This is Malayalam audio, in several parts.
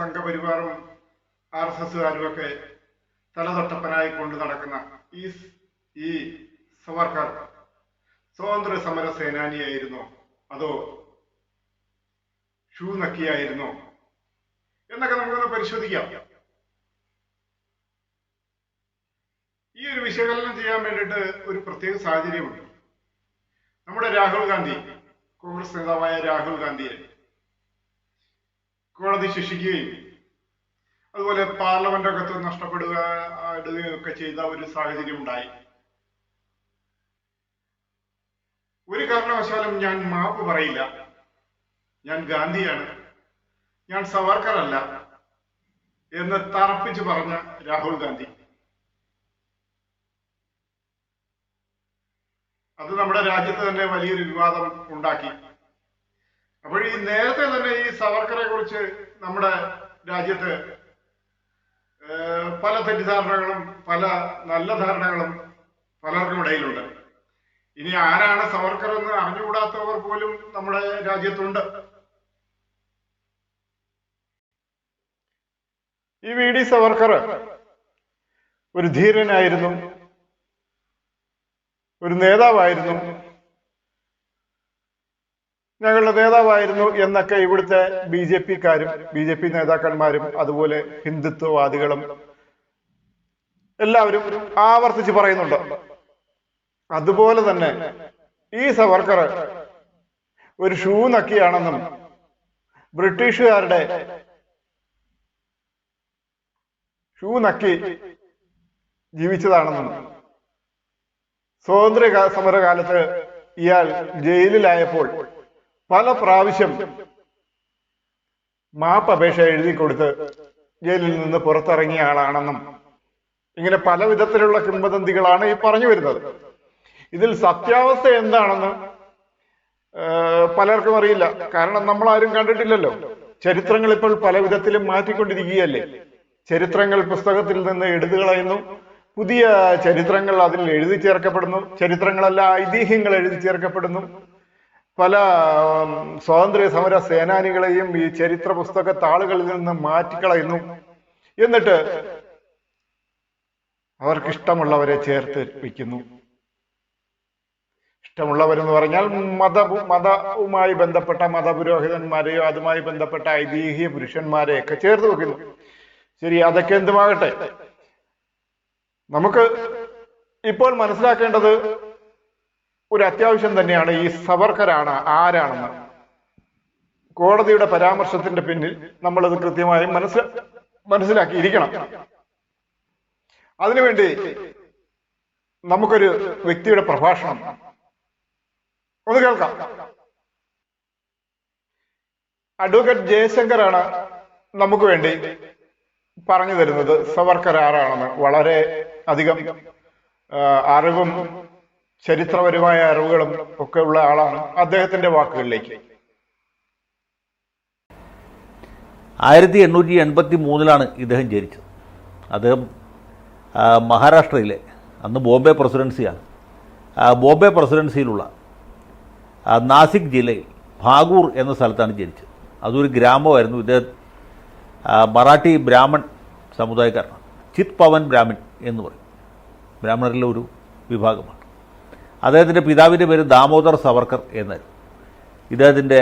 സംഘപരിവാറും ആർ എസ് എസുകാരും ഒക്കെ തലതൊട്ടപ്പനായി കൊണ്ട് നടക്കുന്ന ഈ ഈ സവർക്കർ സ്വാതന്ത്ര്യ സമര സേനാനിയായിരുന്നോ അതോ ഷൂ നക്കിയായിരുന്നോ എന്നൊക്കെ നമുക്കൊന്ന് പരിശോധിക്കാം. ഈ ഒരു വിശകലനം ചെയ്യാൻ വേണ്ടിയിട്ട് ഒരു പ്രത്യേക സാഹചര്യമുണ്ട്. നമ്മുടെ രാഹുൽ ഗാന്ധി കോൺഗ്രസ് നേതാവായ രാഹുൽ ഗാന്ധിയെ കോടതി ശിക്ഷിക്കുകയും അതുപോലെ പാർലമെന്റ് അകത്ത് നഷ്ടപ്പെടുക ഒക്കെ ചെയ്ത ഒരു സാഹചര്യം ഉണ്ടായി. ഒരു കാരണവശാലും ഞാൻ മാപ്പ് പറയില്ല. ഞാൻ ഗാന്ധിയാണ്. ഞാൻ സവർക്കർ അല്ല എന്ന് തറപ്പിച്ച് പറഞ്ഞ രാഹുൽ ഗാന്ധി. അത് നമ്മുടെ രാജ്യത്ത് തന്നെ വലിയൊരു വിവാദം ഉണ്ടാക്കി. അപ്പോൾ ഈ നേരത്തെ തന്നെ ഈ സവർക്കറെ കുറിച്ച് നമ്മുടെ രാജ്യത്ത് പല തെറ്റിദ്ധാരണകളും പല നല്ല ധാരണകളും പലർക്കും ഇടയിലുണ്ട്. ഇനി ആരാണ് സവർക്കർ എന്ന് അറിഞ്ഞുകൂടാത്തവർ പോലും നമ്മുടെ രാജ്യത്തുണ്ട്. ഈ വി ഡി സവർക്കർ ഒരു ധീരനായിരുന്നു ഒരു നേതാവായിരുന്നു. ഞങ്ങളുടെ നേതാവായിരുന്നു എന്നൊക്കെ ഇവിടുത്തെ ബി ജെ പിക്കാരും ബി ജെ പി നേതാക്കന്മാരും അതുപോലെ ഹിന്ദുത്വവാദികളും എല്ലാവരും ആവർത്തിച്ച് പറയുന്നുണ്ട്. അതുപോലെ തന്നെ ഈ സവർക്കർ ഒരു ഷൂ നക്കിയാണെന്നും ബ്രിട്ടീഷുകാരുടെ ഷൂ നക്കി ജീവിച്ചതാണെന്നും സ്വാതന്ത്ര്യ സമരകാലത്ത് ഇയാൾ ജയിലിലായപ്പോൾ പല പ്രാവശ്യം മാപ്പ് അപേക്ഷ എഴുതി കൊടുത്ത് ജയിലിൽ നിന്ന് പുറത്തിറങ്ങിയ ആളാണെന്നും ഇങ്ങനെ പല വിധത്തിലുള്ള കിംവദന്തികളാണ് ഈ പറഞ്ഞു വരുന്നത്. ഇതിൽ സത്യാവസ്ഥ എന്താണെന്ന് പലർക്കും അറിയില്ല. കാരണം നമ്മൾ ആരും കണ്ടിട്ടില്ലല്ലോ. ചരിത്രങ്ങൾ ഇപ്പോൾ പല വിധത്തിലും മാറ്റിക്കൊണ്ടിരിക്കുകയല്ലേ. ചരിത്രങ്ങൾ പുസ്തകത്തിൽ നിന്ന് എടുത്തു കളയുന്നു. പുതിയ ചരിത്രങ്ങൾ അതിൽ എഴുതി ചേർക്കപ്പെടുന്നു. ചരിത്രങ്ങളല്ല ഐതിഹ്യങ്ങൾ എഴുതി ചേർക്കപ്പെടുന്നു. പല സ്വാതന്ത്ര്യ സമര സേനാനികളെയും ഈ ചരിത്ര പുസ്തക താളുകളിൽ നിന്ന് മാറ്റിക്കളയുന്നു. എന്നിട്ട് അവർക്ക് ഇഷ്ടമുള്ളവരെ ചേർത്ത് വയ്ക്കുന്നു. ഇഷ്ടമുള്ളവരെന്ന് പറഞ്ഞാൽ മത മതവുമായി ബന്ധപ്പെട്ട മതപുരോഹിതന്മാരെയോ അതുമായി ബന്ധപ്പെട്ട ഐതിഹ്യ പുരുഷന്മാരെയൊക്കെ ചേർത്ത് വെക്കുന്നു ശരി അതൊക്കെ എന്തുമാകട്ടെ? നമുക്ക് ഇപ്പോൾ മനസ്സിലാക്കേണ്ടത് ഒരു അത്യാവശ്യം തന്നെയാണ് ഈ സവർക്കരാണ് ആരാണെന്ന്. കോടതിയുടെ പരാമർശത്തിന്റെ പിന്നിൽ നമ്മളത് കൃത്യമായി മനസ്സ് മനസ്സിലാക്കിയിരിക്കണം. അതിനുവേണ്ടി നമുക്കൊരു വ്യക്തിയുടെ പ്രഭാഷണം. ഒന്ന് കേൾക്കാം. അഡ്വക്കേറ്റ് ജയശങ്കറാണ് നമുക്ക് വേണ്ടി പറഞ്ഞു തരുന്നത് സവർക്കർ ആരാണെന്ന് വളരെ അധികം അറിവും ചരിത്രപരമായ അറിവുകളും ഒക്കെ ഉള്ള ആളാണ് അദ്ദേഹത്തിന്റെ വാക്കുകളിലേക്ക്. ആയിരത്തി എണ്ണൂറ്റി എൺപത്തി മൂന്നിലാണ് ഇദ്ദേഹം ജനിച്ചത്. അദ്ദേഹം മഹാരാഷ്ട്രയിലെ അന്ന് ബോംബെ പ്രസിഡൻസിയാണ്. ബോംബെ പ്രസിഡൻസിയിലുള്ള നാസിക് ജില്ലയിൽ ഭാഗൂർ എന്ന സ്ഥലത്താണ് ജനിച്ചത്. അതൊരു ഗ്രാമമായിരുന്നു. ഇദ്ദേഹം മറാഠി ബ്രാഹ്മൺ സമുദായക്കാരനാണ്. ചിത് പവൻ ബ്രാഹ്മിൺ എന്ന് പറയും. ബ്രാഹ്മണരിലെ ഒരു വിഭാഗമാണ്. അദ്ദേഹത്തിന്റെ പിതാവിന്റെ പേര് ദാമോദർ സവർക്കർ എന്നായിരുന്നു ഇദ്ദേഹത്തിന്റെ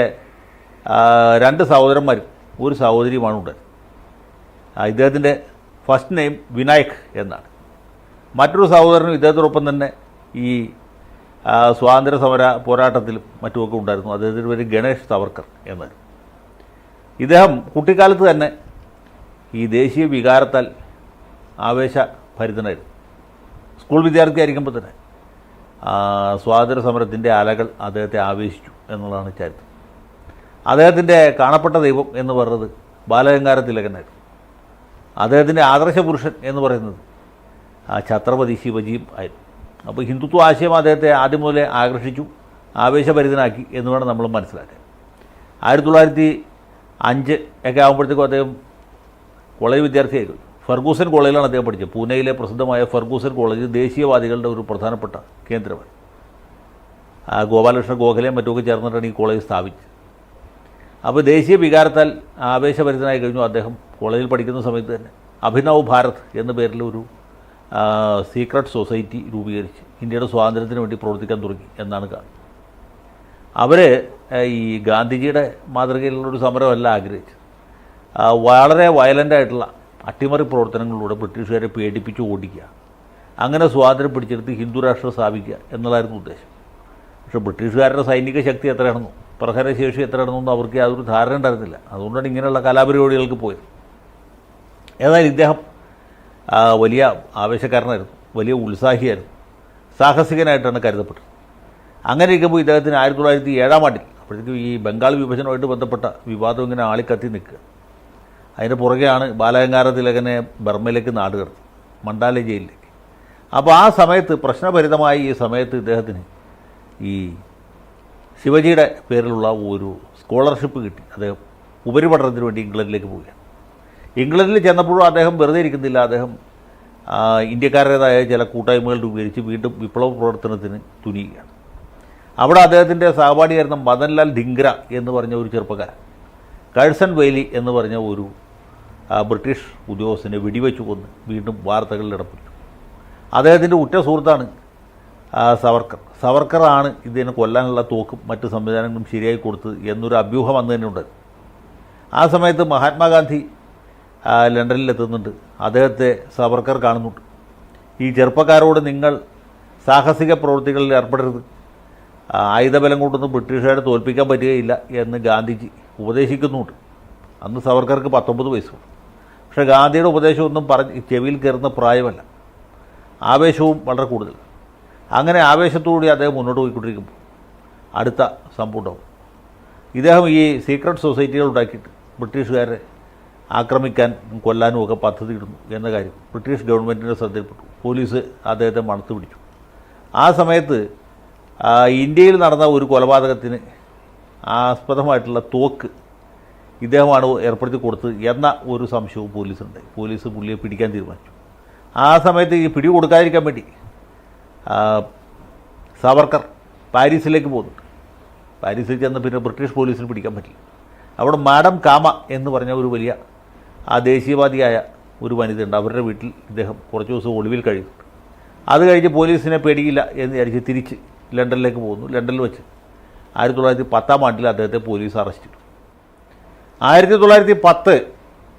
രണ്ട് സഹോദരന്മാരും ഒരു സഹോദരിയുമാണ് ഉണ്ട് ഇദ്ദേഹത്തിന്റെ ഫസ്റ്റ് നെയിം വിനായക് എന്നാണ്. മറ്റൊരു സഹോദരനും ഇദ്ദേഹത്തോടൊപ്പം തന്നെ ഈ സ്വാതന്ത്ര്യ സമര പോരാട്ടത്തിലും മറ്റുമൊക്കെ ഉണ്ടായിരുന്നു. അദ്ദേഹത്തിന്റെ പേര് ഗണേഷ് സവർക്കർ എന്നായിരുന്നു ഇദ്ദേഹം കുട്ടിക്കാലത്ത് തന്നെ ഈ ദേശീയ വികാരത്താൽ ആവേശഭരിതനായിരുന്നു. സ്കൂൾ വിദ്യാർത്ഥിയായിരിക്കുമ്പോൾ തന്നെ സ്വാതന്ത്ര്യ സമരത്തിന്റെ അലകൾ അദ്ദേഹത്തെ ആവേശിച്ചു എന്നുള്ളതാണ് ചരിത്രം. അദ്ദേഹത്തിന്റെ കാണപ്പെട്ട ദൈവം എന്ന് പറയുന്നത് ബാലഗംഗാര തിലകനായിരുന്നു അദ്ദേഹത്തിന്റെ ആദർശ പുരുഷൻ എന്ന് പറയുന്നത് ഛത്രപതി ശിവജിയും ആയിരുന്നു. അപ്പോൾ ഹിന്ദുത്വ ആശയം അദ്ദേഹത്തെ ആദ്യം മുതലേ ആകർഷിച്ചു ആവേശഭരിതനാക്കി എന്ന് വേണം നമ്മൾ മനസ്സിലാക്കാൻ. ആയിരത്തി തൊള്ളായിരത്തി അഞ്ച് ഒക്കെ ആകുമ്പോഴത്തേക്കും അദ്ദേഹം കോളേജ് വിദ്യാർത്ഥിയായിരുന്നു ഫെർഗൂസൻ കോളേജിലാണ് അദ്ദേഹം പഠിച്ചത്. പൂനെയിലെ പ്രസിദ്ധമായ ഫർഗൂസൻ കോളേജ് ദേശീയവാദികളുടെ ഒരു പ്രധാനപ്പെട്ട കേന്ദ്രമാണ്. ഗോപാലകൃഷ്ണ ഗോഖലയും മറ്റുമൊക്കെ ചേർന്നിട്ടാണ് ഈ കോളേജ് സ്ഥാപിച്ചത്. അപ്പോൾ ദേശീയ വികാരത്താൽ ആവേശഭരിതനായി കഴിഞ്ഞു അദ്ദേഹം കോളേജിൽ പഠിക്കുന്ന സമയത്ത് തന്നെ. അഭിനവ് ഭാരത് എന്ന പേരിൽ ഒരു സീക്രട്ട് സൊസൈറ്റി രൂപീകരിച്ച് ഇന്ത്യയുടെ സ്വാതന്ത്ര്യത്തിന് വേണ്ടി പ്രവർത്തിക്കാൻ തുടങ്ങി എന്നാണ് കാണുന്നത്. അവർ ഈ ഗാന്ധിജിയുടെ മാതൃകയിലുള്ള ഒരു സമരമല്ല ആഗ്രഹിച്ചത്. വളരെ വയലന്റ് ആയിട്ടുള്ള അട്ടിമറി പ്രവർത്തനങ്ങളിലൂടെ ബ്രിട്ടീഷുകാരെ പേടിപ്പിച്ച് ഓടിക്കുക. അങ്ങനെ സ്വാതന്ത്ര്യം പിടിച്ചെടുത്ത് ഹിന്ദു രാഷ്ട്രം സ്ഥാപിക്കുക എന്നുള്ളതായിരുന്നു ഉദ്ദേശം. പക്ഷേ ബ്രിട്ടീഷുകാരുടെ സൈനിക ശക്തി എത്രയാണെന്നോ പ്രഹരശേഷി എത്രയാണെന്നൊന്നും അവർക്ക് യാതൊരു ധാരണ ഉണ്ടായിരുന്നില്ല. അതുകൊണ്ടാണ് ഇങ്ങനെയുള്ള കലാപരിപാടികൾക്ക് പോയത്. ഏതായാലും ഇദ്ദേഹം വലിയ ആവേശക്കാരനായിരുന്നു വലിയ ഉത്സാഹിയായിരുന്നു സാഹസികനായിട്ടാണ് കരുതപ്പെട്ടത്. അങ്ങനെ ഇരിക്കുമ്പോൾ ഇദ്ദേഹത്തിന് ആയിരത്തി തൊള്ളായിരത്തി ഏഴാം ആണ്ടിൽ അപ്പോഴത്തേക്കും ഈ ബംഗാൾ വിഭജനമായിട്ട് ബന്ധപ്പെട്ട വിവാദം ഇങ്ങനെ ആളിക്കത്തി നിൽക്കുക. അതിന് പുറകെയാണ് ബാലഗംഗാധര തിലകനെ ബർമയിലേക്ക് നാട് കടത്തി മണ്ടാല ജയിലിലേക്ക്. അപ്പോൾ ആ സമയത്ത് പ്രശ്നഭരിതമായ ഈ സമയത്ത് ഇദ്ദേഹത്തിന് ഈ ശിവജിയുടെ പേരിലുള്ള ഒരു സ്കോളർഷിപ്പ് കിട്ടി. അദ്ദേഹം ഉപരിപഠനത്തിന് വേണ്ടി ഇംഗ്ലണ്ടിലേക്ക് പോവുകയാണ്. ഇംഗ്ലണ്ടിൽ ചെന്നപ്പോഴും അദ്ദേഹം വെറുതെ ഇരിക്കുന്നില്ല. അദ്ദേഹം ഇന്ത്യക്കാരുടേതായ ചില കൂട്ടായ്മകൾ രൂപീകരിച്ച് വീണ്ടും വിപ്ലവ പ്രവർത്തനത്തിന് തുനിയുകയാണ്. അവിടെ അദ്ദേഹത്തിന്റെ സഹപാഠിയായിരുന്ന മദൻലാൽ ഡിംഗ്ര എന്ന് പറഞ്ഞ ഒരു ചെറുപ്പക്കാരൻ കഴ്സൺ വെയിലി എന്ന് പറഞ്ഞ ഒരു ബ്രിട്ടീഷ് ഉദ്യോഗസ്ഥനെ വെടിവെച്ച് കൊന്ന് വീണ്ടും വാർത്തകളിൽ ഇടപെട്ടു. അദ്ദേഹത്തിന്റെ ഉറ്റ സുഹൃത്താണ് സവർക്കർ. സവർക്കറാണ് ഇതിനെ കൊല്ലാനുള്ള തോക്കും മറ്റ് സംവിധാനങ്ങളും ശരിയായി കൊടുത്തത് എന്നൊരു അഭ്യൂഹം അന്ന് തന്നെ ഉണ്ട്. ആ സമയത്ത് മഹാത്മാഗാന്ധി ലണ്ടനിൽ എത്തുന്നുണ്ട്. അദ്ദേഹത്തെ സവർക്കർ കാണുന്നുണ്ട്. ഈ ചെറുപ്പക്കാരോട് നിങ്ങൾ സാഹസിക പ്രവൃത്തികളിൽ ഏർപ്പെടരുത്. ആയുധബലം കൊണ്ടൊന്നും ബ്രിട്ടീഷുകാരെ തോൽപ്പിക്കാൻ പറ്റുകയില്ല എന്ന് ഗാന്ധിജി ഉപദേശിക്കുന്നുണ്ട്. അന്ന് സവർക്കർക്ക് പത്തൊമ്പത് വയസ്സുണ്ട് പക്ഷേ ഗാന്ധിയുടെ ഉപദേശമൊന്നും പറഞ്ഞ് ചെവിയിൽ കയറുന്ന പ്രായമല്ല. ആവേശവും വളരെ കൂടുതൽ. അങ്ങനെ ആവേശത്തോടുകൂടി അദ്ദേഹം മുന്നോട്ട് പോയിക്കൊണ്ടിരിക്കുമ്പോൾ അടുത്ത സംഭവം ഇദ്ദേഹം ഈ സീക്രട്ട് സൊസൈറ്റികൾ ഉണ്ടാക്കിയിട്ട് ബ്രിട്ടീഷുകാരെ ആക്രമിക്കാൻ കൊല്ലാനും ഒക്കെ പദ്ധതി ഇടുന്നു എന്ന കാര്യം ബ്രിട്ടീഷ് ഗവൺമെന്റിന്റെ ശ്രദ്ധയിൽപ്പെട്ടു. പോലീസ് അദ്ദേഹത്തെ മണത്ത് പിടിച്ചു. ആ സമയത്ത് ഇന്ത്യയിൽ നടന്ന ഒരു കൊലപാതകത്തിന് ആസ്പദമായിട്ടുള്ള തോക്ക് ഇദ്ദേഹമാണ് ഏർപ്പെടുത്തി കൊടുത്തത് എന്ന ഒരു സംശയവും പോലീസുണ്ട്. പോലീസ് പുള്ളിയെ പിടിക്കാൻ തീരുമാനിച്ചു. ആ സമയത്ത് ഈ പിടി കൊടുക്കാതിരിക്കാൻ വേണ്ടി സവർക്കർ പാരീസിലേക്ക് പോകുന്നുണ്ട് പാരീസിൽ ചെന്ന് പിന്നെ ബ്രിട്ടീഷ് പോലീസിന് പിടിക്കാൻ പറ്റില്ല. അവിടെ മാഡം കാമ എന്ന് പറഞ്ഞ ഒരു വലിയ ആ ദേശീയവാദിയായ ഒരു വനിതയുണ്ട്. അവരുടെ വീട്ടിൽ ഇദ്ദേഹം കുറച്ച് ദിവസം ഒളിവിൽ കഴിയുന്നുണ്ട് അത് കഴിഞ്ഞ് പോലീസിനെ പേടിയില്ല എന്ന് വിചാരിച്ച് തിരിച്ച് ലണ്ടനിലേക്ക് പോകുന്നു. ലണ്ടനിൽ വെച്ച് ആയിരത്തി തൊള്ളായിരത്തി പത്താം ആണ്ടിൽ അദ്ദേഹത്തെ പോലീസ് അറസ്റ്റ് ചെയ്തു. ആയിരത്തി തൊള്ളായിരത്തി പത്ത്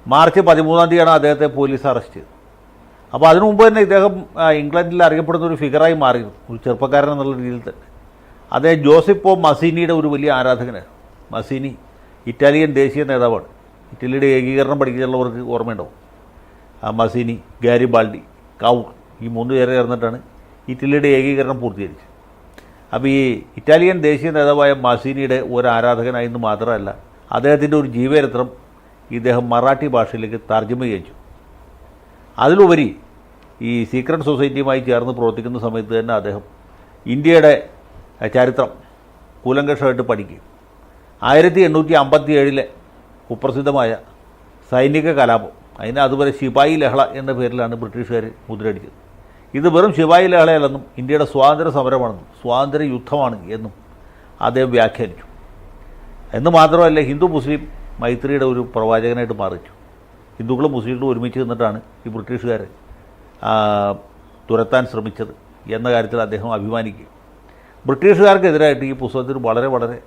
മാർച്ച് പതിമൂന്നാം തീയതിയാണ് അദ്ദേഹത്തെ പോലീസ് അറസ്റ്റ് ചെയ്തത്. അപ്പോൾ അതിനു മുമ്പ് തന്നെ ഇദ്ദേഹം ഇംഗ്ലണ്ടിൽ അറിയപ്പെടുന്ന ഒരു ഫിഗറായി മാറിയിരുന്നു. ഒരു ചെറുപ്പക്കാരൻ എന്നുള്ള രീതിയിൽ തന്നെ. അദ്ദേഹം ജോസിപ്പോ മസീനിയുടെ ഒരു വലിയ ആരാധകനായിരുന്നു. മസീനി ഇറ്റാലിയൻ ദേശീയ നേതാവാണ്. ഇറ്റലിയുടെ ഏകീകരണം പഠിക്കുന്നുള്ളവർക്ക് ഓർമ്മയുണ്ടാവും. മസീനി ഗാരിബാൾഡി കൗർ ഈ മൂന്ന് പേരെ ചേർന്നിട്ടാണ് ഇറ്റലിയുടെ ഏകീകരണം പൂർത്തീകരിച്ചത്. അപ്പോൾ ഈ ഇറ്റാലിയൻ ദേശീയ നേതാവായ മസീനിയുടെ ഒരു ആരാധകനായി എന്ന് മാത്രമല്ല അദ്ദേഹത്തിന്റെ ഒരു ജീവചരിത്രം ഇദ്ദേഹം മറാഠി ഭാഷയിലേക്ക് തർജമ ചെയ്യിച്ചു. അതിലുപരി ഈ സീക്രട്ട് സൊസൈറ്റിയുമായി ചേർന്ന് പ്രവർത്തിക്കുന്ന സമയത്ത് തന്നെ അദ്ദേഹം ഇന്ത്യയുടെ ചരിത്രം കൂലങ്കഷമായിട്ട് പഠിക്കുകയും ആയിരത്തി എണ്ണൂറ്റി അമ്പത്തി ഏഴിലെ കുപ്രസിദ്ധമായ സൈനിക കലാപം അതിന് അതുപോലെ ശിപായി ലഹള എന്ന പേരിലാണ് ബ്രിട്ടീഷുകാർ മുദ്രയടിച്ചത്. ഇത് വെറും ശിപായി ലഹളയല്ലെന്നും ഇന്ത്യയുടെ സ്വാതന്ത്ര്യ സമരമാണെന്നും സ്വാതന്ത്ര്യ യുദ്ധമാണ് എന്നും അദ്ദേഹം വ്യാഖ്യാനിച്ചു. എന്ന് മാത്രമല്ല ഹിന്ദു മുസ്ലിം മൈത്രിയുടെ ഒരു പ്രവാചകനായിട്ട് മാറിച്ചു. ഹിന്ദുക്കളും മുസ്ലിങ്ങളും ഒരുമിച്ച് നിന്നിട്ടാണ് ഈ ബ്രിട്ടീഷുകാർ തുരത്താൻ ശ്രമിച്ചത് എന്ന കാര്യത്തിൽ അദ്ദേഹം അഭിമാനിക്കുകയും ബ്രിട്ടീഷുകാർക്കെതിരായിട്ട് ഈ പുസ്തകത്തിൽ വളരെ വളരെ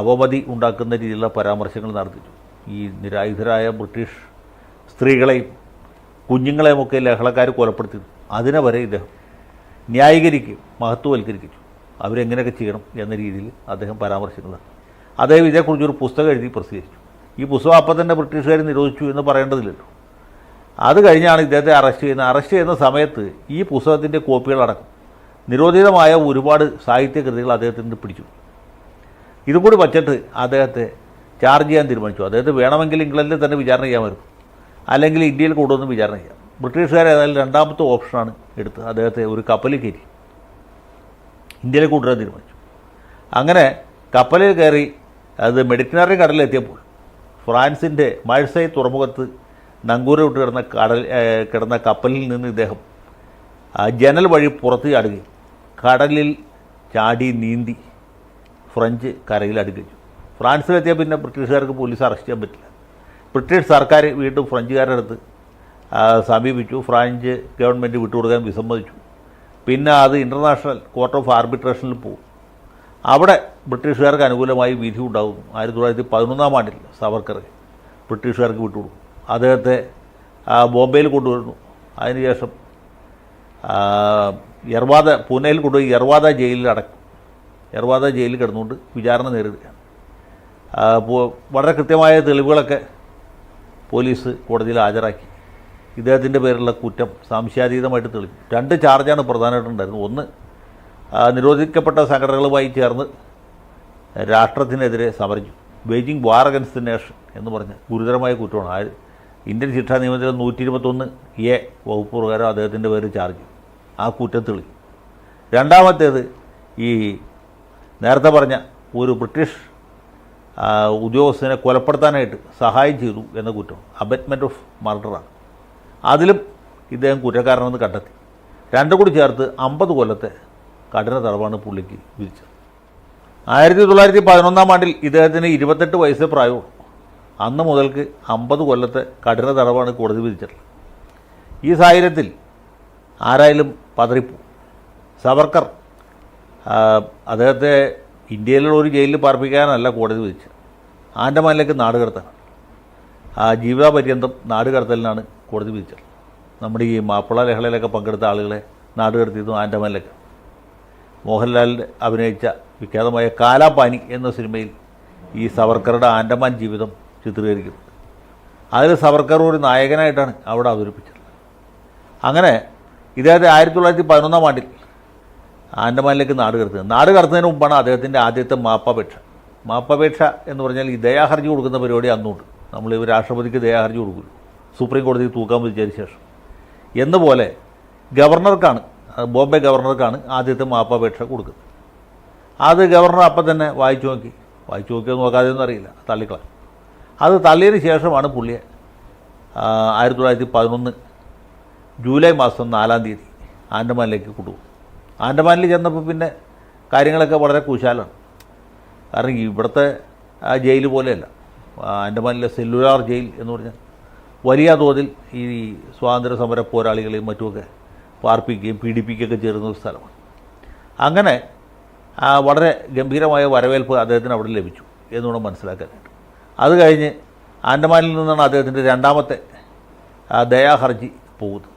അവമതി ഉണ്ടാക്കുന്ന രീതിയിലുള്ള പരാമർശങ്ങൾ നടത്തിച്ചു. ഈ നിരായുധരായ ബ്രിട്ടീഷ് സ്ത്രീകളെയും കുഞ്ഞുങ്ങളെയുമൊക്കെ ലഹളക്കാർ കൊലപ്പെടുത്തി. അതിനെ വരെ ഇദ്ദേഹം ന്യായീകരിക്കുകയും മഹത്വവൽക്കരിച്ചു അവരെങ്ങനെയൊക്കെ ചെയ്യണം എന്ന രീതിയിൽ അദ്ദേഹം പരാമർശിക്കുന്നത് അദ്ദേഹം ഇതേക്കുറിച്ചൊരു പുസ്തകം എഴുതി പ്രസിദ്ധീകരിച്ചു. ഈ പുസ്തകം അപ്പം തന്നെ ബ്രിട്ടീഷുകാർ നിരോധിച്ചു എന്ന് പറയേണ്ടതില്ലല്ലോ. അത് കഴിഞ്ഞാണ് ഇദ്ദേഹത്തെ അറസ്റ്റ് ചെയ്യുന്നത്. അറസ്റ്റ് ചെയ്യുന്ന സമയത്ത് ഈ പുസ്തകത്തിന്റെ കോപ്പികളടക്കം നിരോധിതമായ ഒരുപാട് സാഹിത്യകൃതികൾ കൃതികൾ അദ്ദേഹത്തിന് പിടിച്ചു. ഇതും കൂടി വച്ചിട്ട് അദ്ദേഹത്തെ ചാർജ് ചെയ്യാൻ തീരുമാനിച്ചു. അദ്ദേഹത്തെ വേണമെങ്കിൽ ഇംഗ്ലണ്ടിൽ തന്നെ വിചാരണ ചെയ്യാമായിരുന്നു അല്ലെങ്കിൽ ഇന്ത്യയിൽ കൊണ്ടുവന്ന് വിചാരണ ചെയ്യാം. ബ്രിട്ടീഷുകാർ ഏതായാലും രണ്ടാമത്തെ ഓപ്ഷനാണ് എടുത്ത് അദ്ദേഹത്തെ ഒരു കപ്പലിൽ കയറ്റി. ഇന്ത്യയിലേക്ക് കൊണ്ടുവരാൻ തീരുമാനിച്ചു. അങ്ങനെ കപ്പലിൽ കയറി അത് മെഡിറ്ററേനിയൻ കടലിലെത്തിയപ്പോൾ ഫ്രാൻസിന്റെ മഴ്സൈ തുറമുഖത്ത് നങ്കൂര വിട്ട് കിടന്ന കടൽ കിടന്ന കപ്പലിൽ നിന്ന് ഇദ്ദേഹം ജനൽ വഴി പുറത്ത് ചാടുകയും കടലിൽ ചാടി നീന്തി ഫ്രഞ്ച് കരയിൽ അടുക്കിച്ചു ഫ്രാൻസിലെത്തിയാൽ പിന്നെ ബ്രിട്ടീഷുകാർക്ക് പോലീസ് അറസ്റ്റ് ചെയ്യാൻ പറ്റില്ല. ബ്രിട്ടീഷ് സർക്കാർ വീണ്ടും ഫ്രഞ്ചുകാരുടെ അടുത്ത് സമീപിച്ചു. ഫ്രാൻസ് ഗവൺമെന്റ് വിട്ടുകൊടുക്കാൻ വിസമ്മതിച്ചു. പിന്നെ അത് ഇന്റർനാഷണൽ കോർട്ട് ഓഫ് ആർബിട്രേഷനിൽ പോകും അവിടെ ബ്രിട്ടീഷുകാർക്ക് അനുകൂലമായി വിധി ഉണ്ടാകുന്നു ആയിരത്തി തൊള്ളായിരത്തി പതിനൊന്നാം ആണ്ടിൽ സവർക്കർ ബ്രിട്ടീഷുകാർക്ക് വിട്ടുകൊടുക്കും. അദ്ദേഹത്തെ ബോംബെയിൽ കൊണ്ടുവരുന്നു. അതിനുശേഷം യർവാദ പൂനെയിൽ കൊണ്ടുപോയി യർവാദ ജയിലിൽ അടക്കും. യർവാദ ജയിലിൽ കിടന്നുകൊണ്ട് വിചാരണ നേരിടുകയാണ്. വളരെ കൃത്യമായ തെളിവുകളൊക്കെ പോലീസ് കോടതിയിൽ ഹാജരാക്കി. ഇദ്ദേഹത്തിന്റെ പേരിലുള്ള കുറ്റം സംശയാതീതമായിട്ട് തെളിഞ്ഞു രണ്ട് ചാർജാണ് പ്രധാനമായിട്ടുണ്ടായിരുന്നത്. ഒന്ന് നിരോധിക്കപ്പെട്ട സംഘടനകളുമായി ചേർന്ന് രാഷ്ട്രത്തിനെതിരെ സമരിച്ചു. Waging war against the nation എന്ന് പറഞ്ഞ ഗുരുതരമായ കുറ്റമാണ്. ആ ഇന്ത്യൻ ശിക്ഷാ നിയമത്തിലെ നൂറ്റി ഇരുപത്തൊന്ന് എ വകുപ്പ് പ്രകാരം അദ്ദേഹത്തിന്റെ പേര് ചാർജ് ആ കുറ്റം തെളി രണ്ടാമത്തേത് ഈ നേരത്തെ പറഞ്ഞ ഒരു ബ്രിട്ടീഷ് ഉദ്യോഗസ്ഥനെ കൊലപ്പെടുത്താനായിട്ട് സഹായം ചെയ്തു എന്ന കുറ്റം. അബറ്റ്മെന്റ് ഓഫ് മർഡറാണ്. അതിലും ഇദ്ദേഹം കുറ്റക്കാരനെന്ന് കണ്ടെത്തി. രണ്ടും കൂടി ചേർത്ത് അമ്പത് കൊല്ലത്തെ കഠിന തടവാണ് പുള്ളിക്ക് വിധിച്ചത്. ആയിരത്തി തൊള്ളായിരത്തി പതിനൊന്നാം ആണ്ടിൽ ഇദ്ദേഹത്തിന് ഇരുപത്തെട്ട് വയസ്സേ പ്രായമുള്ളൂ. അന്ന് മുതൽക്ക് അമ്പത് കൊല്ലത്തെ കഠിന തടവാണ് കോടതി വിധിച്ചിട്ടുള്ളത്. ഈ സാഹചര്യത്തിൽ ആരായാലും പതറിപ്പോ സവർക്കർ അദ്ദേഹത്തെ ഇന്ത്യയിലുള്ള ഒരു ജയിലിൽ പാർപ്പിക്കാനല്ല കോടതി വിധിച്ചത്. ആൻഡമാനിലേക്ക് നാടുകടത്താണ് ആ ജീവിതപര്യന്തം നാടുകടത്തലിനാണ് കോടതി വിധിച്ചത്. നമ്മുടെ ഈ മാപ്പിള ലഹളയിലൊക്കെ പങ്കെടുത്ത ആളുകളെ നാടുകടത്തിയിരുന്നു ആൻഡമാനിലൊക്കെ. മോഹൻലാൽ അഭിനയിച്ച വിഖ്യാതമായ കാലാപാനി എന്ന സിനിമയിൽ ഈ സവർക്കറുടെ ആൻഡമാൻ ജീവിതം ചിത്രീകരിക്കുന്നു. അതിൽ സവർക്കർ ഒരു നായകനായിട്ടാണ് അവിടെ അവതരിപ്പിച്ചത്. അങ്ങനെ ഇദ്ദേഹത്തെ ആയിരത്തി തൊള്ളായിരത്തി പതിനൊന്നാം ആണ്ടിൽ ആൻഡമാനിലേക്ക് നാട് കടത്തുന്നത് നാട് കടത്തുന്നതിന് മുമ്പാണ് അദ്ദേഹത്തിന്റെ ആദ്യത്തെ മാപ്പപേക്ഷ. മാപ്പപേക്ഷ എന്ന് പറഞ്ഞാൽ ഈ ദയാഹർജി കൊടുക്കുന്ന പരിപാടി അന്നുണ്ട്. നമ്മൾ രാഷ്ട്രപതിക്ക് ദയാഹർജി കൊടുക്കും. സുപ്രീം കോടതി തൂക്കാൻ വിധിച്ചതിന് ശേഷം. എന്നപോലെ ഗവർണർക്കാണ് ബോംബെ ഗവർണർക്കാണ് ആദ്യത്തെ മാപ്പാപേക്ഷ കൊടുക്കുന്നത്. അത് ഗവർണർ അപ്പം തന്നെ വായിച്ചു നോക്കി. വായിച്ചു നോക്കിയോ നോക്കാതെയൊന്നും അറിയില്ല. തള്ളിക്കളാം അത് തള്ളിയതിന് ശേഷമാണ് പുള്ളിയെ ആയിരത്തി തൊള്ളായിരത്തി പതിനൊന്ന് ജൂലൈ മാസം നാലാം തീയതി ആൻഡമാനിലേക്ക് കൊണ്ടുപോകും. ആൻഡമാനിൽ ചെന്നപ്പോൾ പിന്നെ കാര്യങ്ങളൊക്കെ വളരെ കുശാലാണ്. കാരണം ഇവിടുത്തെ ജയിൽ പോലെയല്ല. ആ ആൻഡമാനിലെ സെല്ലുലാർ ജയിൽ എന്ന് പറഞ്ഞാൽ വലിയ തോതിൽ ഈ സ്വാതന്ത്ര്യ സമര പോരാളികളെയും മറ്റുമൊക്കെ പാർപ്പിക്കുകയും പീഡിപ്പിക്കുകയൊക്കെ ചേരുന്ന ഒരു സ്ഥലമാണ്. അങ്ങനെ വളരെ ഗംഭീരമായ വരവേൽപ്പ് അദ്ദേഹത്തിന് അവിടെ ലഭിച്ചു എന്ന് വേണം മനസ്സിലാക്കാനായിട്ട്. അത് കഴിഞ്ഞ് ആൻഡമാനിൽ നിന്നാണ് അദ്ദേഹത്തിന്റെ രണ്ടാമത്തെ ദയാഹർജി പോകുന്നത്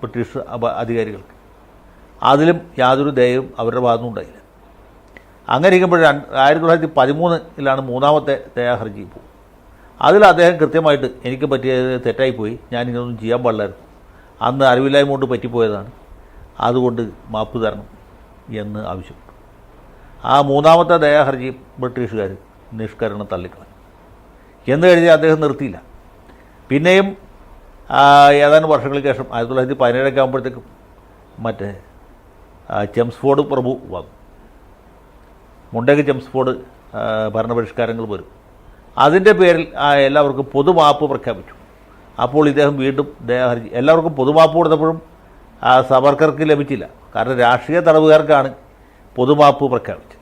ബ്രിട്ടീഷ് അധികാരികൾക്ക്. അതിലും യാതൊരു ദയവും അവരുടെ ഭാഗത്തുനിന്നും ഉണ്ടായില്ല. അങ്ങനെ ഇരിക്കുമ്പോൾ ആയിരത്തി തൊള്ളായിരത്തി പതിമൂന്നിലാണ് മൂന്നാമത്തെ ദയാഹർജി പോകും അതിൽ അദ്ദേഹം കൃത്യമായിട്ട് എനിക്ക് പറ്റിയത് തെറ്റായിപ്പോയി. ഞാൻ ഇതൊന്നും ചെയ്യാൻ പാടില്ലായിരുന്നു. അന്ന് അറിവില്ലായ്മ കൊണ്ട് പറ്റിപ്പോയതാണ്. അതുകൊണ്ട് മാപ്പ് തരണം എന്ന് ആവശ്യപ്പെട്ടു. ആ മൂന്നാമത്തെ ദയാഹർജി ബ്രിട്ടീഷുകാർ നിഷ്കരണം തള്ളിക്കളഞ്ഞു. എന്ന് കരുതി അദ്ദേഹം നിർത്തിയില്ല. പിന്നെയും ഏതാനും വർഷങ്ങൾക്ക് ശേഷം ആയിരത്തി തൊള്ളായിരത്തി പതിനേഴൊക്കെ ആകുമ്പോഴത്തേക്കും മറ്റേ ചെംസ്ഫോർഡ് പ്രഭു വന്നു. മുണ്ടേക്ക് ചെംസ്ഫോർഡ് ഭരണപരിഷ്കാരങ്ങൾ വരും അതിന്റെ പേരിൽ എല്ലാവർക്കും പൊതുമാപ്പ് പ്രഖ്യാപിച്ചു. അപ്പോൾ ഇദ്ദേഹം വീണ്ടും ദയാഹർജി എല്ലാവർക്കും പൊതുമാപ്പ് കൊടുത്തപ്പോഴും ആ, സവർക്കർക്ക് ലഭിച്ചില്ല. കാരണം രാഷ്ട്രീയ തടവുകാർക്കാണ് പൊതുമാപ്പ് പ്രഖ്യാപിച്ചത്.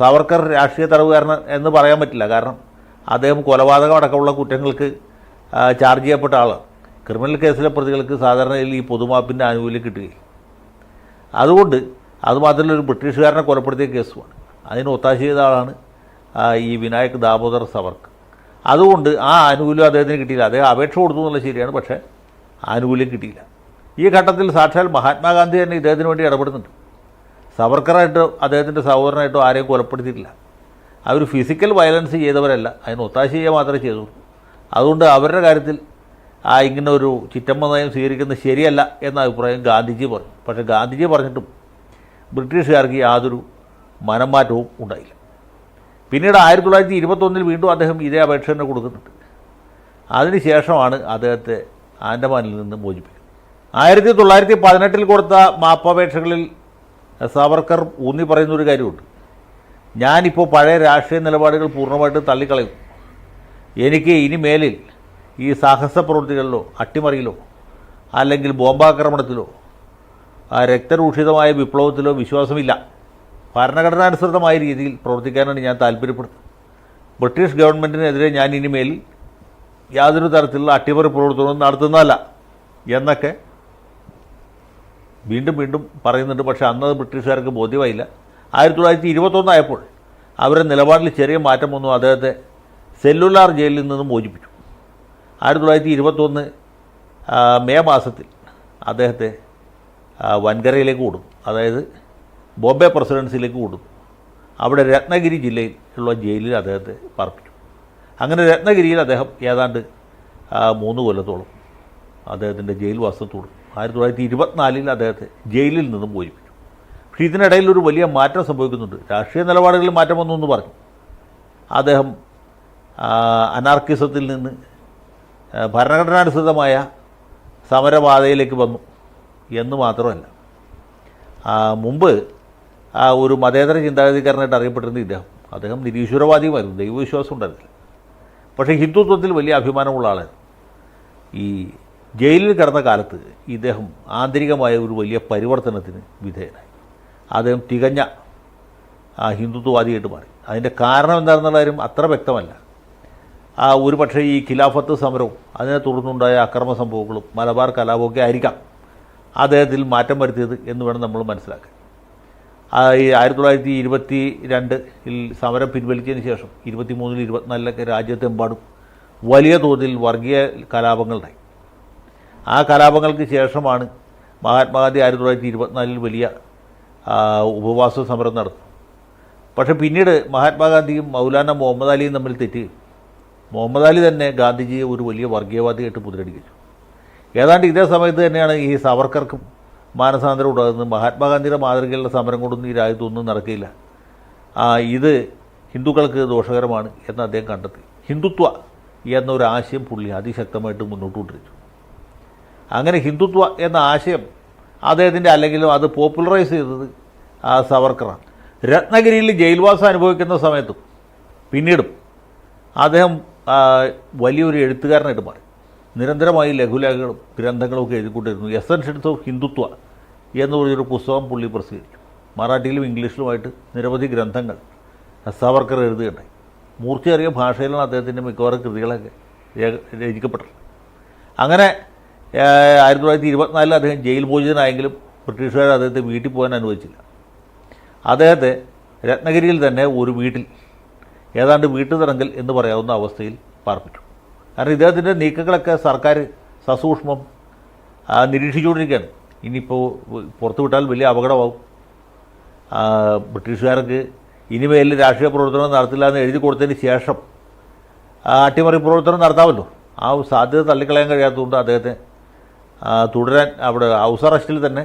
സവർക്കർ രാഷ്ട്രീയ തടവുകാരൻ എന്ന് പറയാൻ പറ്റില്ല. കാരണം അദ്ദേഹം കൊലപാതകം അടക്കമുള്ള കുറ്റങ്ങൾക്ക് ചാർജ് ചെയ്യപ്പെട്ട ആളാണ്. ക്രിമിനൽ കേസിലെ പ്രതികൾക്ക് സാധാരണയിൽ ഈ പൊതുമാപ്പിന്റെ ആനുകൂല്യം കിട്ടുകയും അതുകൊണ്ട് അതുമാത്രമല്ല ഒരു ബ്രിട്ടീഷുകാരനെ കൊലപ്പെടുത്തിയ കേസുമാണ്. അതിന് ഒത്താശ ചെയ്ത ആളാണ് ഈ വിനായക് ദാമോദർ സവർക്ക് അതുകൊണ്ട് ആ ആനുകൂല്യം അദ്ദേഹത്തിന് കിട്ടിയില്ല. അദ്ദേഹം അപേക്ഷ കൊടുത്തു എന്നുള്ളത് ശരിയാണ് പക്ഷേ ആനുകൂല്യം കിട്ടിയില്ല. ഈ ഘട്ടത്തിൽ സാക്ഷാൽ മഹാത്മാഗാന്ധി തന്നെ ഇദ്ദേഹത്തിന് വേണ്ടി ഇടപെടുന്നുണ്ട്. സവർക്കറായിട്ടോ അദ്ദേഹത്തിന്റെ സഹോദരനായിട്ടോ ആരെയും കൊലപ്പെടുത്തിയിട്ടില്ല. അവർ ഫിസിക്കൽ വയലൻസ് ചെയ്തവരല്ല. അതിന് ഒത്താശ ചെയ്യുക മാത്രമേ ചെയ്തുള്ളൂ. അതുകൊണ്ട് അവരുടെ കാര്യത്തിൽ ആ ഇങ്ങനെ ഒരു ചിറ്റമ്മ നയം സ്വീകരിക്കുന്നത് ശരിയല്ല എന്ന അഭിപ്രായം ഗാന്ധിജി പറഞ്ഞു. പക്ഷേ ഗാന്ധിജി പറഞ്ഞിട്ടും ബ്രിട്ടീഷുകാർക്ക് യാതൊരു മനംമാറ്റവും ഉണ്ടായില്ല. പിന്നീട് ആയിരത്തി തൊള്ളായിരത്തി ഇരുപത്തൊന്നിൽ വീണ്ടും അദ്ദേഹം ഇതേ അപേക്ഷ തന്നെ കൊടുക്കുന്നുണ്ട്. അതിനുശേഷമാണ് അദ്ദേഹത്തെ ആൻഡമാനിൽ നിന്ന് മോചിപ്പിക്കുന്നത്. ആയിരത്തി തൊള്ളായിരത്തി പതിനെട്ടിൽ കൊടുത്ത മാപ്പപേക്ഷകളിൽ സവർക്കർ ഊന്നി പറയുന്നൊരു കാര്യമുണ്ട്. ഞാനിപ്പോൾ പഴയ രാഷ്ട്രീയ നിലപാടുകൾ പൂർണമായിട്ടും തള്ളിക്കളയും എനിക്ക് ഇനി മേലിൽ ഈ സാഹസ പ്രവൃത്തികളിലോ അട്ടിമറിയിലോ അല്ലെങ്കിൽ ബോംബാക്രമണത്തിലോ രക്തരൂഷിതമായ വിപ്ലവത്തിലോ വിശ്വാസമില്ല. ഭരണഘടനാനുസൃതമായ രീതിയിൽ പ്രവർത്തിക്കാനാണ് ഞാൻ താല്പര്യപ്പെടുന്നത് ബ്രിട്ടീഷ് ഗവൺമെന്റിനെതിരെ ഞാൻ ഇനിമേൽ യാതൊരു തരത്തിലുള്ള അട്ടിമറി പ്രവർത്തനവും നടത്തുന്നതല്ല എന്നൊക്കെ വീണ്ടും വീണ്ടും പറയുന്നുണ്ട്. പക്ഷേ അന്നത് ബ്രിട്ടീഷുകാർക്ക് ബോധ്യമായില്ല. ആയിരത്തി തൊള്ളായിരത്തി ഇരുപത്തൊന്നായപ്പോൾ അവരുടെ നിലപാടിൽ ചെറിയ മാറ്റം വന്നു. അദ്ദേഹത്തെ സെല്ലുലാർ ജയിലിൽ നിന്നും മോചിപ്പിച്ചു. ആയിരത്തി തൊള്ളായിരത്തി ഇരുപത്തൊന്ന് മെയ് മാസത്തിൽ അദ്ദേഹത്തെ വൻകരയിലേക്ക് കൂടും അതായത് ബോംബെ പ്രസിഡൻസിയിലേക്ക് കൊടുത്തു അവിടെ രത്നഗിരി ജില്ലയിൽ ഉള്ള ജയിലിൽ അദ്ദേഹത്തെ പാർപ്പിച്ചു അങ്ങനെ രത്നഗിരിയിൽ അദ്ദേഹം ഏതാണ്ട് മൂന്ന് കൊല്ലത്തോളം അദ്ദേഹത്തിന്റെ ജയിൽവാസം തുടർന്നു ആയിരത്തി തൊള്ളായിരത്തി ഇരുപത്തിനാലിൽ അദ്ദേഹത്തെ ജയിലിൽ നിന്നും മോചിപ്പിച്ചു പക്ഷേ ഇതിനിടയിൽ ഒരു വലിയ മാറ്റം സംഭവിക്കുന്നുണ്ട്. രാഷ്ട്രീയ നിലപാടുകളിൽ മാറ്റം വന്നു എന്ന് പറഞ്ഞു. അദ്ദേഹം അനാർക്കിസത്തിൽ നിന്ന് ഭരണഘടനാനുസൃതമായ സമരപാതയിലേക്ക് വന്നു എന്ന് മാത്രമല്ല. മുമ്പ് ഒരു മതേതര ചിന്താഗതിക്കാരനായിട്ട് അറിയപ്പെട്ടിരുന്ന ഇദ്ദേഹം. അദ്ദേഹം നിരീശ്വരവാദിയുമായിരുന്നു. ദൈവവിശ്വാസം ഉണ്ടായിരുന്നില്ല. പക്ഷേ ഹിന്ദുത്വത്തിൽ വലിയ അഭിമാനമുള്ള ആളായിരുന്നു ഈ ജയിലിൽ കിടന്ന കാലത്ത് ഇദ്ദേഹം ആന്തരികമായ ഒരു വലിയ പരിവർത്തനത്തിന് വിധേയനായി. അദ്ദേഹം തികഞ്ഞ ആ ഹിന്ദുത്വവാദിയായിട്ട് മാറി. അതിന്റെ കാരണം എന്താണെന്നുള്ള കാര്യം അത്ര വ്യക്തമല്ല. ആ ഒരു പക്ഷേ ഈ ഖിലാഫത്ത് സമരവും അതിനെ തുടർന്നുണ്ടായ അക്രമ സംഭവങ്ങളും മലബാർ കലാപമൊക്കെ ആയിരിക്കാം അദ്ദേഹത്തിൽ മാറ്റം വരുത്തിയത് എന്ന് വേണം നമ്മൾ മനസ്സിലാക്കാൻ. ഈ ആയിരത്തി തൊള്ളായിരത്തി ഇരുപത്തി രണ്ടിൽ സമരം പിൻവലിച്ചതിന് ശേഷം ഇരുപത്തി മൂന്നിൽ ഇരുപത്തിനാലിലൊക്കെ രാജ്യത്തെമ്പാടും വലിയ തോതിൽ വർഗീയ കലാപങ്ങളുണ്ടായി. ആ കലാപങ്ങൾക്ക് ശേഷമാണ് മഹാത്മാഗാന്ധി ആയിരത്തി തൊള്ളായിരത്തി ഇരുപത്തിനാലിൽ വലിയ ഉപവാസ സമരം നടത്തുന്നത് പക്ഷേ പിന്നീട് മഹാത്മാഗാന്ധിയും മൗലാന മുഹമ്മദ് അലിയും തമ്മിൽ തെറ്റി. മുഹമ്മദ് അലി തന്നെ ഗാന്ധിജിയെ ഒരു വലിയ വർഗീയവാദിയായിട്ട് മുതലടിക്കുന്നു ഏതാണ്ട് ഇതേ സമയത്ത് തന്നെയാണ് ഈ സവർക്കർക്കും മാനസാന്തരം ഉണ്ടാകുന്നത് മഹാത്മാഗാന്ധിയുടെ മാതൃകയിലുള്ള സമരം കൊണ്ടൊന്നും ഈ രാജ്യത്തൊന്നും നടക്കില്ല. ഇത് ഹിന്ദുക്കൾക്ക് ദോഷകരമാണ് എന്ന് അദ്ദേഹം കണ്ടെത്തി. ഹിന്ദുത്വ എന്നൊരു ആശയം പുള്ളി അതിശക്തമായിട്ട് മുന്നോട്ട് കൊണ്ടിരിച്ചു അങ്ങനെ ഹിന്ദുത്വ എന്ന ആശയം അദ്ദേഹത്തിന്റെ അല്ലെങ്കിലും അത് പോപ്പുലറൈസ് ചെയ്തത് ആ സവർക്കറാണ്. രത്നഗിരിയിൽ ജയിൽവാസം അനുഭവിക്കുന്ന സമയത്തും പിന്നീടും അദ്ദേഹം വലിയൊരു എഴുത്തുകാരനായിട്ട് മാറി. നിരന്തരമായി ലഘുലേഖകളും ഗ്രന്ഥങ്ങളും ഒക്കെ എഴുതിക്കൊണ്ടിരുന്നു എസൻഷ്യൻസ് ഓഫ് ഹിന്ദുത്വ എന്ന് പറഞ്ഞൊരു പുസ്തകം പുള്ളി പ്രസിദ്ധീകരിച്ചു. മറാഠിയിലും ഇംഗ്ലീഷിലുമായിട്ട് നിരവധി ഗ്രന്ഥങ്ങൾ സവർക്കർ എഴുതുകയുണ്ടായി. മൂർച്ചയേറിയ ഭാഷയിലാണ് അദ്ദേഹത്തിന്റെ മിക്കവാറും കൃതികളൊക്കെ രചിക്കപ്പെട്ടിട്ടുള്ളത് അങ്ങനെ ആയിരത്തി തൊള്ളായിരത്തി ഇരുപത്തിനാലിൽ അദ്ദേഹം ജയിൽ മോചിതനായെങ്കിലും ബ്രിട്ടീഷുകാർ അദ്ദേഹത്തെ വീട്ടിൽ പോകാൻ അനുവദിച്ചില്ല. അദ്ദേഹത്തെ രത്നഗിരിയിൽ തന്നെ ഒരു വീട്ടിൽ ഏതാണ്ട് വീട്ടുതടങ്കൽ എന്ന് പറയാവുന്ന അവസ്ഥയിൽ പാർപ്പിച്ചു. കാരണം ഇദ്ദേഹത്തിന്റെ നീക്കങ്ങളൊക്കെ സർക്കാർ സസൂക്ഷ്മം നിരീക്ഷിച്ചുകൊണ്ടിരിക്കുകയാണ്. ഇനിയിപ്പോൾ പുറത്തു വിട്ടാൽ വലിയ അപകടമാവും. ബ്രിട്ടീഷുകാർക്ക് ഇനിമേൽ രാഷ്ട്രീയ പ്രവർത്തനം നടത്തില്ല എന്ന് എഴുതി കൊടുത്തതിന് ശേഷം അട്ടിമറി പ്രവർത്തനം നടത്താമല്ലോ. ആ സാധ്യത തള്ളിക്കളയാൻ കഴിയാത്തതുകൊണ്ട് അദ്ദേഹത്തെ തുടരാൻ അവിടെ ഹൗസ് അറസ്റ്റിൽ തന്നെ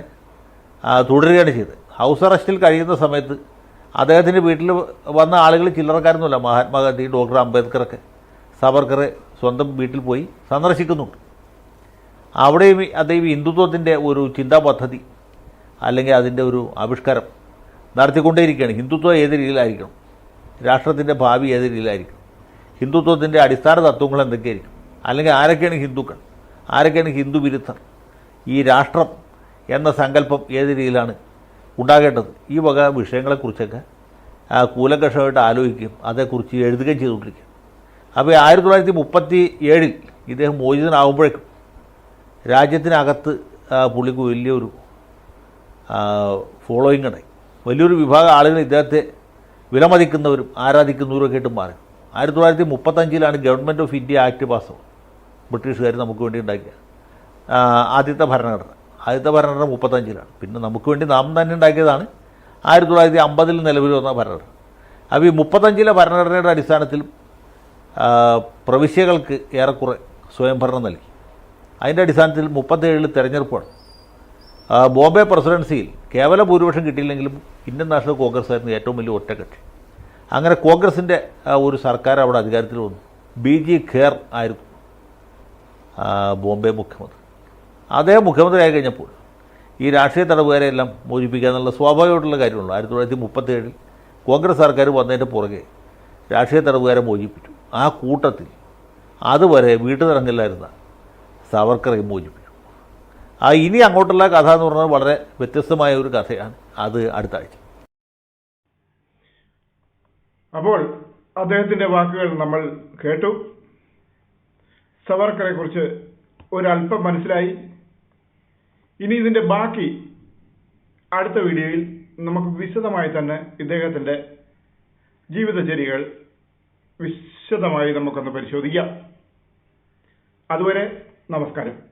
തുടരുകയാണ് ചെയ്തത്. ഹൗസ് അറസ്റ്റിൽ കഴിയുന്ന സമയത്ത് അദ്ദേഹത്തിന്റെ വീട്ടിൽ വന്ന ആളുകൾ ചില്ലറക്കാരൊന്നുമല്ല. മഹാത്മാഗാന്ധി ഡോക്ടർ അംബേദ്കറൊക്കെ സവർക്കറെ സ്വന്തം വീട്ടിൽ പോയി സന്ദർശിക്കുന്നുണ്ട്. അവിടെയും അദ്ദേഹം ഹിന്ദുത്വത്തിന്റെ ഒരു ചിന്താ പദ്ധതി അല്ലെങ്കിൽ അതിന്റെ ഒരു ആവിഷ്കാരം നടത്തിക്കൊണ്ടേയിരിക്കുകയാണ്. ഹിന്ദുത്വം ഏത് രീതിയിലായിരിക്കണം? രാഷ്ട്രത്തിന്റെ ഭാവി ഏത് രീതിയിലായിരിക്കണം? ഹിന്ദുത്വത്തിന്റെ അടിസ്ഥാന തത്വങ്ങൾ എന്തൊക്കെയായിരിക്കും? അല്ലെങ്കിൽ ആരൊക്കെയാണ് ഹിന്ദുക്കൾ? ആരൊക്കെയാണ് ഹിന്ദു വിരുദ്ധർ? ഈ രാഷ്ട്രം എന്ന സങ്കല്പം ഏത് രീതിയിലാണ് ഉണ്ടാകേണ്ടത്? ഈ വക വിഷയങ്ങളെക്കുറിച്ചൊക്കെ കൂലങ്കഷമായിട്ട് ആലോചിക്കുകയും അതേക്കുറിച്ച് എഴുതുകയും ചെയ്തുകൊണ്ടിരിക്കുക അപ്പോൾ ആയിരത്തി തൊള്ളായിരത്തി മുപ്പത്തി ഏഴിൽ ഇദ്ദേഹം മോചിതനാകുമ്പോഴേക്കും രാജ്യത്തിനകത്ത് പുള്ളിക്ക് വലിയൊരു ഫോളോയിങ് ഉണ്ടായി. വലിയൊരു വിഭാഗം ആളുകൾ ഇദ്ദേഹത്തെ വിലമതിക്കുന്നവരും ആരാധിക്കുന്നവരും ഒക്കെ ആയിട്ട് മാറി. ആയിരത്തി തൊള്ളായിരത്തി മുപ്പത്തഞ്ചിലാണ് ഗവൺമെന്റ് ഓഫ് ഇന്ത്യ ആക്ട് പാസ്സാവും ബ്രിട്ടീഷുകാർ നമുക്ക് വേണ്ടി ഉണ്ടാക്കിയ ആദ്യത്തെ ഭരണഘടന. ആദ്യത്തെ ഭരണഘടന മുപ്പത്തഞ്ചിലാണ്. പിന്നെ നമുക്ക് വേണ്ടി നാം തന്നെ ഉണ്ടാക്കിയതാണ് ആയിരത്തി തൊള്ളായിരത്തി അമ്പതിൽ നിലവിൽ വന്ന ഭരണഘടന. അപ്പോൾ ഈ മുപ്പത്തഞ്ചിലെ ഭരണഘടനയുടെ അടിസ്ഥാനത്തിൽ പ്രവിശ്യകൾക്ക് ഏറെക്കുറെ സ്വയംഭരണം നൽകി. അതിന്റെ അടിസ്ഥാനത്തിൽ മുപ്പത്തേഴിൽ തെരഞ്ഞെടുപ്പാണ്. ബോംബെ പ്രസിഡൻസിയിൽ കേവല ഭൂരിപക്ഷം കിട്ടിയില്ലെങ്കിലും ഇന്ത്യൻ നാഷണൽ കോൺഗ്രസ് ആയിരുന്നു ഏറ്റവും വലിയ ഒറ്റക്കെട്ട്. അങ്ങനെ കോൺഗ്രസിന്റെ ഒരു സർക്കാർ അവിടെ അധികാരത്തിൽ വന്നു. ബി ജി ഖേർ ആയിരുന്നു ബോംബെ മുഖ്യമന്ത്രി. അദ്ദേഹം മുഖ്യമന്ത്രി ആയി കഴിഞ്ഞപ്പോൾ ഈ രാഷ്ട്രീയ തടവുകാരെയെല്ലാം മോചിപ്പിക്കുക എന്നുള്ള സ്വാഭാവികമായിട്ടുള്ള കാര്യമുള്ളൂ. ആയിരത്തി തൊള്ളായിരത്തി മുപ്പത്തേഴിൽ കോൺഗ്രസ് സർക്കാർ വന്നതിന്റെ പുറകെ രാഷ്ട്രീയ തടവുകാരെ മോചിപ്പിച്ചു. ആ കൂട്ടത്തിൽ അതുവരെ വീട്ടിൽ നിറങ്ങില്ലായിരുന്ന സാവർക്കറെ മോചിപ്പിച്ചു. ആ ഇനി അങ്ങോട്ടുള്ള കഥ എന്ന് പറഞ്ഞാൽ വളരെ വ്യത്യസ്തമായ ഒരു കഥയാണ്. അത് അടുത്ത ആഴ്ച. അപ്പോൾ അദ്ദേഹത്തിന്റെ വാക്കുകൾ നമ്മൾ കേട്ടു. സവർക്കറെ കുറിച്ച് ഒരല്പം മനസ്സിലായി. ഇനി ഇതിന്റെ ബാക്കി അടുത്ത വീഡിയോയിൽ നമുക്ക് വിശദമായി തന്നെ ഇദ്ദേഹത്തിന്റെ ജീവിതചര്യകൾ വിശദമായി നമുക്കൊന്ന് പരിശോധിക്കാം. അതുവരെ നമസ്കാരം.